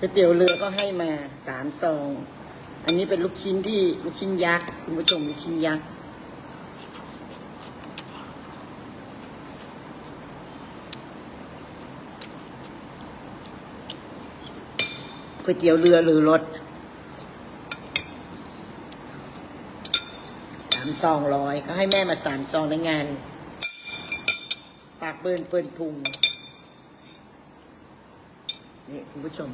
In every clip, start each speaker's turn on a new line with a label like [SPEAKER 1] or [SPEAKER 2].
[SPEAKER 1] ก๋วยเตี๋ยวเรือก็ให้มาสามซอง อันนี้เป็นลูกชิ้นที่ลูกชิ้นยักษ์คุณผู้ชมลูกชิ้นยักษ์ก๋วยเตี๋ยวเรือหรือรถสามซองร้อยเขาให้แม่มาสามซองในงาน ปากเบิร์นเปินพุงนี่คุณผู้ชม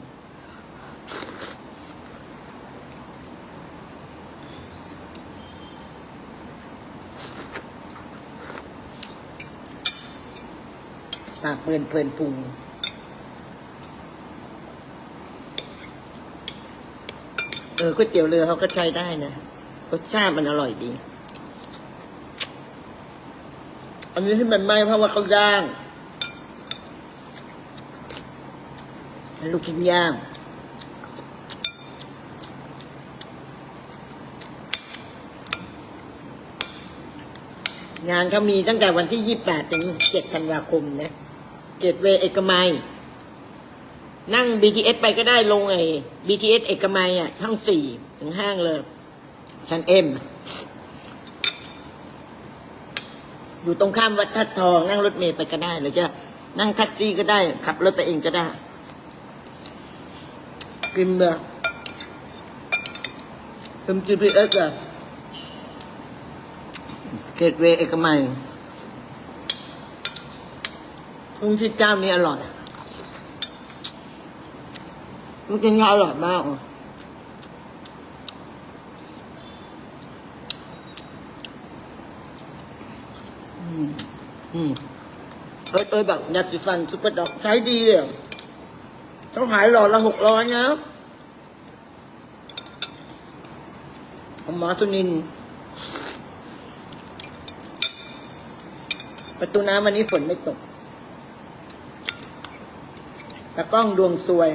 [SPEAKER 1] ปากเบินเปินพุงเออก๋วยเตี๋ยวเรือเขาก็ใช้ได้นะรสชาติมันอร่อยดี อันนี้ที่มันไหม้เพราะว่าเขาย่างลูกชิ้นย่างงานเขามีตั้งแต่วันที่ยี่แปดถึงเจ็ดธันวาคมนะ เกตเวเอกมัย นั่ง BTS ไปก็ได้ลงไอ้ BTS เอกมัยอะช่องสี่ถึงห้างเลยชั้นเอ็ม อยู่ตรงข้ามวัดทัดทอง นั่งรถเมล์ไปก็ได้ หรือจะนั่งแท็กซี่ก็ได้ ขับรถไปเองก็ได้ กินเบอร์พิม GPS อะเกตเวย์เอกมัย ลุงที่เจ้านี้อร่อยมันกินยาอร่อยมากอะอืมอืมเอ้ยเอ้ยแบบยาสีฟันซุปเปอร์ด็อกใช้ดีเลยต้องขายหลอดละหกร้อยนะหมอสุนิน ประตูน้ำวันนี้ฝนไม่ตก ตะกล้องดวงซวย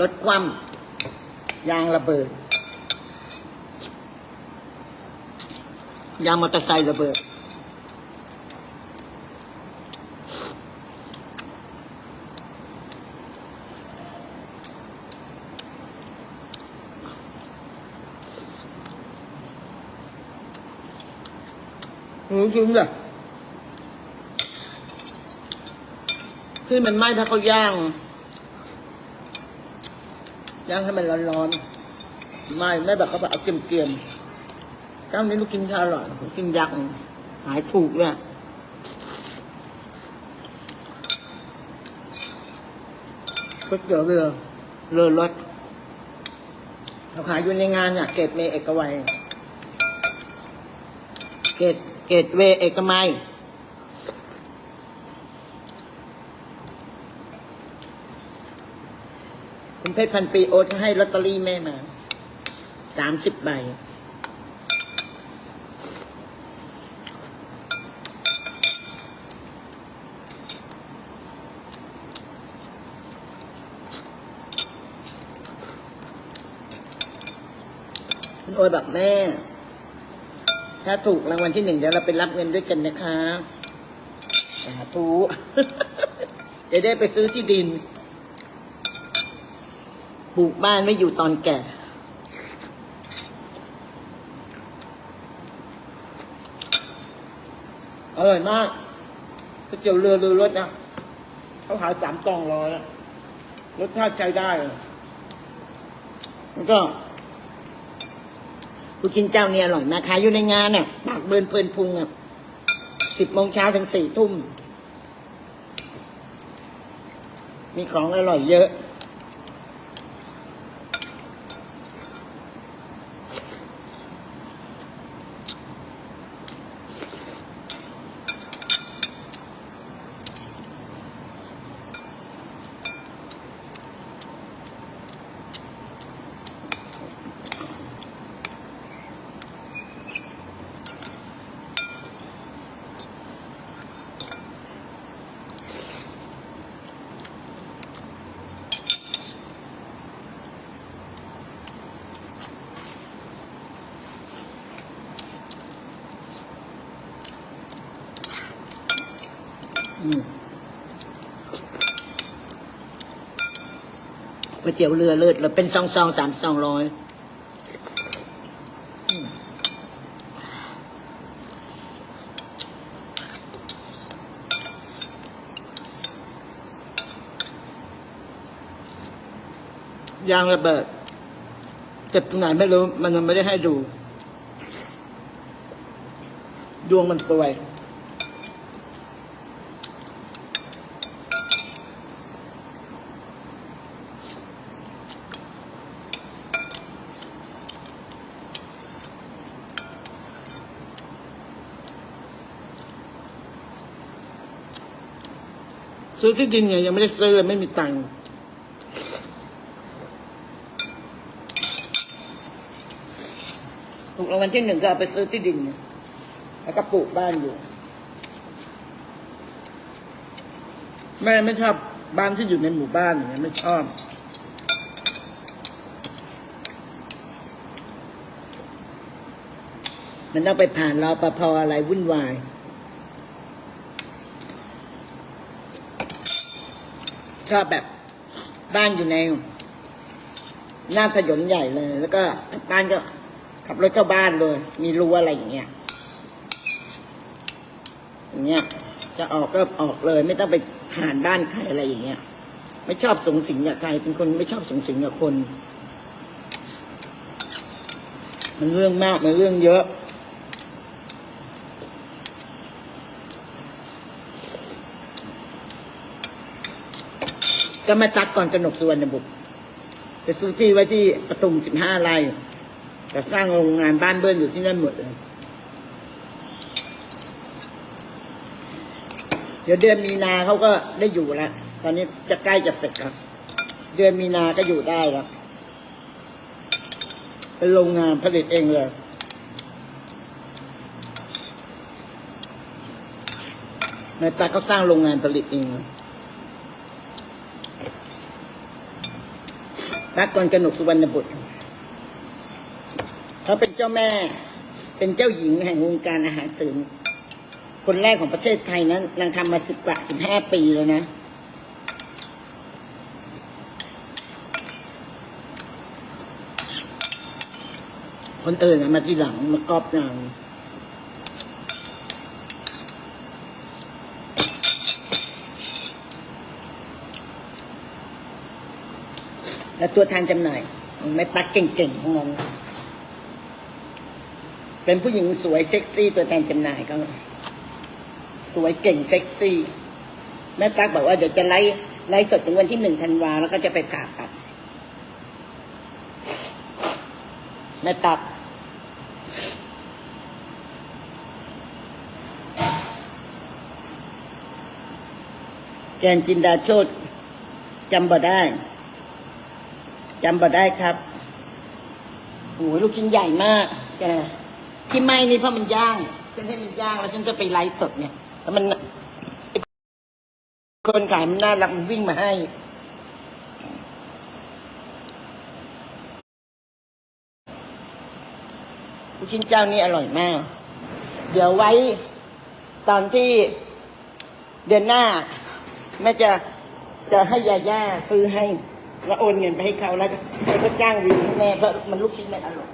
[SPEAKER 1] รถคว่ำยางระเบิด ยางมอเตอร์ไซค์ระเบิดหืมชิมเลย ที่มันไหม้เพราะเขาย่าง ย่างให้มันร้อนๆไม่ไม่แบบเขาแบบเอาเกรียมๆเจ้านี้ลูกกินชาอร่อยกกินยักษ์หายถูกเลยก๋วยเตี๋ยวเรือเรือรถเราขายอยู่ในงานเนี่ยเกตเมเอกวัยเกตเกตเวเอกมัย คุณ เพชรพันปีโอนให้ลอตเตอรี่แม่มาสามสิบใบคุณโอยแบบแม่ ถ้าถูกรางวัลที่หนึ่งเดี๋ยวเราไปรับเงินด้วยกันนะคะสาธุจะได้ไปซื้อที่ดิน ปลูกบ้านไม่อยู่ตอนแก่ อร่อยมากก๋วยเตี๋ยวเรือเรือรสนะเขาขายสามกล่องร้อยอะรสชาติใช้ได้แล้วก็ลูกชิ้นเจ้าเนี่ยอร่อยมากขายอยู่ในงานเนี่ยปากเบินเพลินพุงอะสิบโมงเช้าถึงสี่ทุ่ม มีของอร่อยเยอะ ก๋วยเตี๋ยวเรือเลิศเราเป็นซองซองสามซองร้อยยางระเบิดเจ็บตรงไหนไม่รู้ มันไม่ได้ให้ดู ดวงมันสวย ซื้อที่ดินไงยังไม่ได้ซื้อเลยไม่มีตังค์ถูกรางวัลที่หนึ่งก็เอาไปซื้อที่ดิน แล้วก็ปลูกบ้านอยู่ แม่ไม่ชอบบ้านที่อยู่ในหมู่บ้านอย่างเงี้ยไม่ชอบมันต้องไปผ่านรอปภอะไรวุ่นวาย ชอบแบบบ้านอยู่ใน หน้าถนนใหญ่เลย แล้วก็บ้านก็ขับรถเข้าบ้านเลย มีรั้วอะไรอย่างเงี้ยอย่างเงี้ย จะออกก็ออกเลย ไม่ต้องไปผ่านบ้านใครอะไรอย่างเงี้ย ไม่ชอบสงสิงกับใคร เป็นคนไม่ชอบสงสิงกับคน มันเรื่องมากมันเรื่องเยอะ ก็มาตักก่อนกนกสุวรรณบุตรไปซื้อที่ไว้ที่ประตุมสิบห้าไร่จะสร้างโรงงานบ้านเบิ้ลอยู่ที่นั่นหมดเลยเดี๋ยวเดือนมีนาเขาก็ได้อยู่แล้ว ตอนนี้จะใกล้จะเสร็จแล้วเดือนมีนาก็อยู่ได้แล้วเป็นโรงงานผลิตเองเลยแม่ตาก็สร้างโรงงานผลิตเองเลย รักกรกนกสุวรรณบุตรเขาเป็นเจ้าแม่ เป็นเจ้าหญิงแห่งวงการอาหารเสริมคนแรกของประเทศไทยนั้นนางทำมาสิบกว่าสิบห้าปีแล้วนะ คนอื่นมาทีหลังมากอบนาง และตัวแทนจำหน่ายไม่ตักเก่งๆของเราเป็นผู้หญิงสวยเซ็กซี่ตัวแทนจำหน่ายก็สวยเก่งเซ็กซี่ แม่ตักบอกว่าเดี๋ยวจะไล่ไล่สดถึงวันที่หนึ่งธันวาแล้วก็จะไปผ่าตัดแม่ตักแกนจินดาโชตจำบ่ได้ จำบ่ได้ครับโอ้ยลูกชิ้นใหญ่มากแกที่ไหม้นี่เพราะมันย่างฉันให้มันย่างแล้วฉันจะไปไลฟ์สดเนี่ยแล้วมันคนขายมันน่ารักมันวิ่งมาให้ ลูกชิ้นเจ้านี่อร่อยมาก เดี๋ยวไว้ตอนที่เดือนหน้าแม่จะจะให้ยาย่าซื้อให้ แล้วโอนเงินไปให้เขาแล้วเขาก็จ้างวิวแม่เพราะมันลูกชิ้นไม่อร่อย